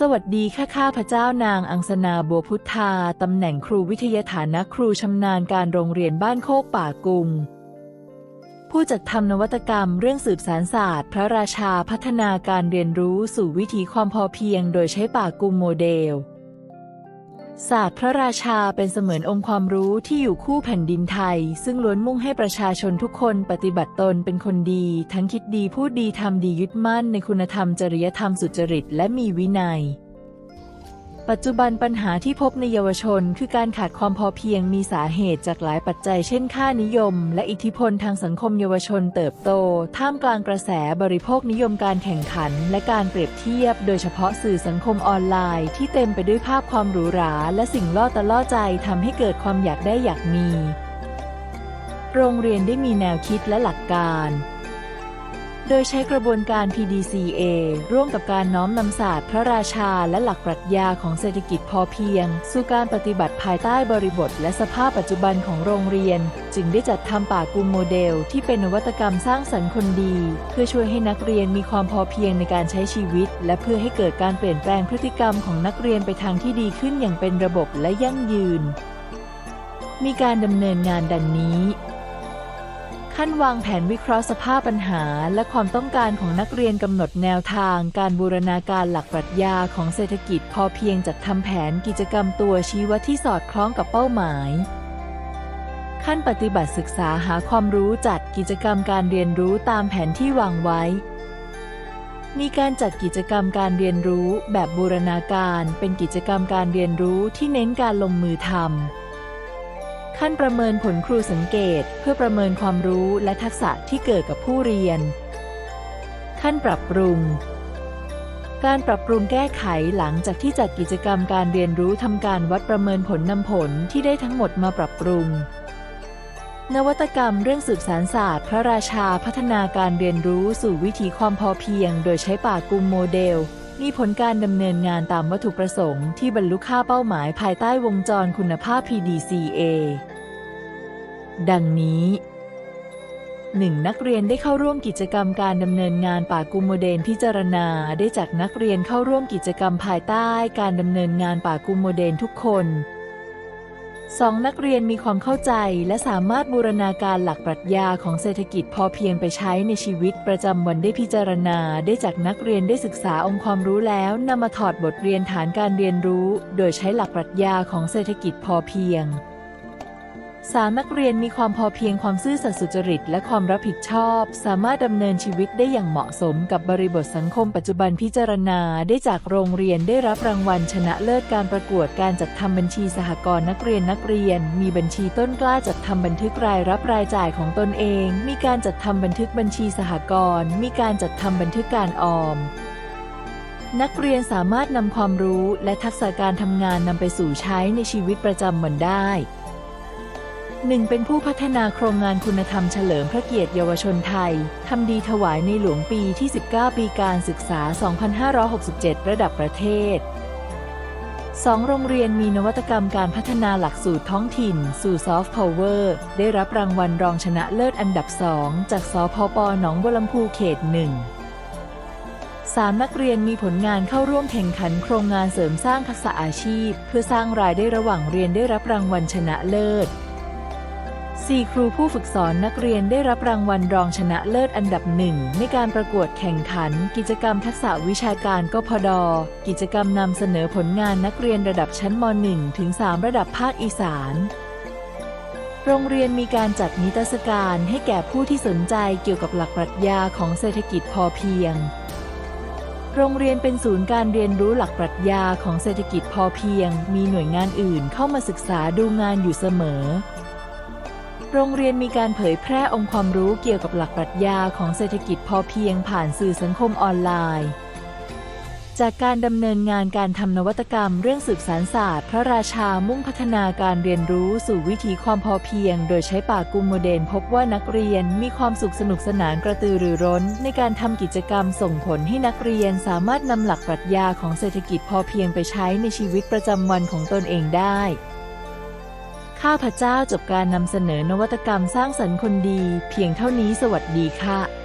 สวัสดีค่ะข้าพเจ้านางอังสนาบัวพุทธา ตำแหน่งครูวิทยาฐานะครูชำนาญการโรงเรียนบ้านโคกป่ากุง ผู้จัดทำนวัตกรรมเรื่องสืบสารศาสตร์ พระราชาพัฒนาการเรียนรู้สู่วิถีความพอเพียง โดยใช้ป่ากุงโมเดล ศาสตร์พระราชาเป็นเสมือนองค์ความรู้ที่อยู่คู่แผ่นดินไทย ซึ่งล้วนมุ่งให้ประชาชนทุกคนปฏิบัติตนเป็นคนดี ทั้งคิดดีพูดดีทำดียึดมั่นในคุณธรรมจริยธรรมสุจริตและมีวินัย ปัจจุบันปัญหาที่พบในเยาวชน คือการขาดความพอเพียงมีสาเหตุจากหลายปัจจัย เช่นค่านิยม และอิทธิพลทางสังคมเยาวชนเติบโต ท่ามกลางกระแสบริโภคนิยมการแข่งขัน และการเปรียบเทียบ โดยเฉพาะสื่อสังคมออนไลน์ ที่เต็มไปด้วยภาพความหรูหรา และสิ่งล่อตะล่อใจทำให้เกิดความอยากได้อยากมี โรงเรียนได้มีแนวคิดและหลักการ โดยใช้กระบวนการ PDCA ร่วมกับการน้อมนำศาสตร์พระราชาและหลักปรัชญาของเศรษฐกิจพอเพียง สู่การปฏิบัติภายใต้บริบท และสภาพปัจจุบันของโรงเรียน จึงได้จัดทำป่ากุมโมเดล ที่เป็นนวัตกรรมสร้างสรรค์คนดี เพื่อช่วยให้นักเรียนมีความพอเพียงในการใช้ชีวิต และเพื่อให้เกิดการเปลี่ยนแปลงพฤติกรรมของนักเรียนไปทางที่ดีขึ้นอย่างเป็นระบบและยั่งยืน มีการดำเนินงานดังนี้ ขั้นวางแผนวิเคราะห์สภาพปัญหา และความต้องการของนักเรียนกำหนดแนวทาง การบูรณาการหลักปรัชญาของเศรษฐกิจพอเพียงจัดทำแผนกิจกรรมตัวชี้วัดที่สอดคล้องกับเป้าหมาย ขั้นปฏิบัติศึกษาหาความรู้จัดกิจกรรมการเรียนรู้ตามแผนที่วางไว้ มีการจัดกิจกรรมการเรียนรู้แบบบูรณาการ เป็นกิจกรรมการเรียนรู้ที่เน้นการลงมือทำ ขั้นประเมินผลครูสังเกต เพื่อประเมินความรู้และทักษะที่เกิดกับผู้เรียน ขั้นปรับปรุง การปรับปรุงแก้ไขหลังจากที่จัดกิจกรรมการเรียนรู้ทำการวัดประเมินผลนำผลที่ได้ทั้งหมดมาปรับปรุง นวัตกรรมเรื่องสืบสารศาสตร์ พระราชาพัฒนาการเรียนรู้สู่วิถีความพอเพียง โดยใช้ป่ากุมโมเดล มีผลการดำเนินงานตามวัตถุประสงค์ที่บรรลุค่าเป้าหมายภายใต้วงจรคุณภาพ PDCA ดังนี้ 1. นักเรียนได้เข้าร่วมกิจกรรมการดำเนินงานป่ากุมโมเดลพิจารณา ได้จากนักเรียนเข้าร่วมกิจกรรมภายใต้การดำเนินงานป่ากุมโมเดลทุกคน 2. นักเรียนมีความเข้าใจ และสามารถบูรณาการหลักปรัชญาของเศรษฐกิจพอเพียงไปใช้ในชีวิตประจำวันได้พิจารณา ได้จากนักเรียนได้ศึกษาองค์ความรู้แล้วนำมาถอดบทเรียนฐานการเรียนรู้ โดยใช้หลักปรัชญาของเศรษฐกิจพอเพียง สามนักเรียนมีความพอเพียงความซื่อสัตย์สุจริต และความรับผิดชอบ สามารถดำเนินชีวิตได้อย่างเหมาะสมกับบริบทสังคมปัจจุบันพิจารณาได้จากโรงเรียนได้รับรางวัลชนะเลิศการประกวดการจัดทำบัญชีสหกรณ์นักเรียนนักเรียน มีบัญชีต้นกล้าจัดทำบันทึกรายรับรายจ่ายของตนเอง มีการจัดทำบันทึกบัญชีสหกรณ์มีการจัดทำบันทึกการออมนักเรียนสามารถนำความรู้และทักษะการทำงานนำไปสู่ใช้ในชีวิตประจำวันได้ หนึ่งเป็นผู้พัฒนาโครงงานคุณธรรมเฉลิมพระเกียรติเยาวชนไทย ทำดีถวายในหลวงปีที่ 19 ปีการศึกษา 2567 ระดับประเทศ 2. โรงเรียนมีนวัตกรรมการพัฒนาหลักสูตรท้องถิ่น สู่ซอฟต์พาวเวอร์ได้รับรางวัลรองชนะเลิศอันดับ 2 จากสพปหนองบัวลำพูเขต1 3. นักเรียนมีผลงานเข้าร่วมแข่งขันโครงงานเสริมสร้างทักษะอาชีพ เพื่อสร้างรายได้ระหว่างเรียนได้รับรางวัลชนะเลิศ 4. ครูผู้ฝึกสอนนักเรียนได้รับรางวัลรองชนะเลิศอันดับหนึ่งในการประกวดแข่งขัน กิจกรรมทักษะวิชาการกพด กิจกรรมนำเสนอผลงานนักเรียนระดับชั้นม .1 ถึง 3 ระดับภาคอีสาน โรงเรียนมีการจัดนิทรรศการให้แก่ผู้ที่สนใจเกี่ยวกับหลักปรัชญาของเศรษฐกิจพอเพียง โรงเรียนเป็นศูนย์การเรียนรู้หลักปรัชญาของเศรษฐกิจพอเพียง มีหน่วยงานอื่นเข้ามาศึกษาดูงานอยู่เสมอ โรงเรียนมีการเผยแพร่องค์ความรู้เกี่ยวกับหลักปรัชญาของเศรษฐกิจพอเพียงผ่านสื่อสังคมออนไลน์ จากการดำเนินงานการทำนวัตกรรมเรื่องสืบสารศาสตร์ พระราชามุ่งพัฒนาการเรียนรู้สู่วิถีความพอเพียง โดยใช้ป่ากุมโมเดลพบว่านักเรียนมีความสุขสนุกสนานกระตือรือร้น ในการทำกิจกรรมส่งผลให้นักเรียนสามารถนำหลักปรัชญาของเศรษฐกิจพอเพียงไปใช้ในชีวิตประจำวันของตนเองได้ ข้าพเจ้าจบการนำเสนอนวัตกรรมสร้างสรรค์คนดี เพียงเท่านี้สวัสดีค่ะ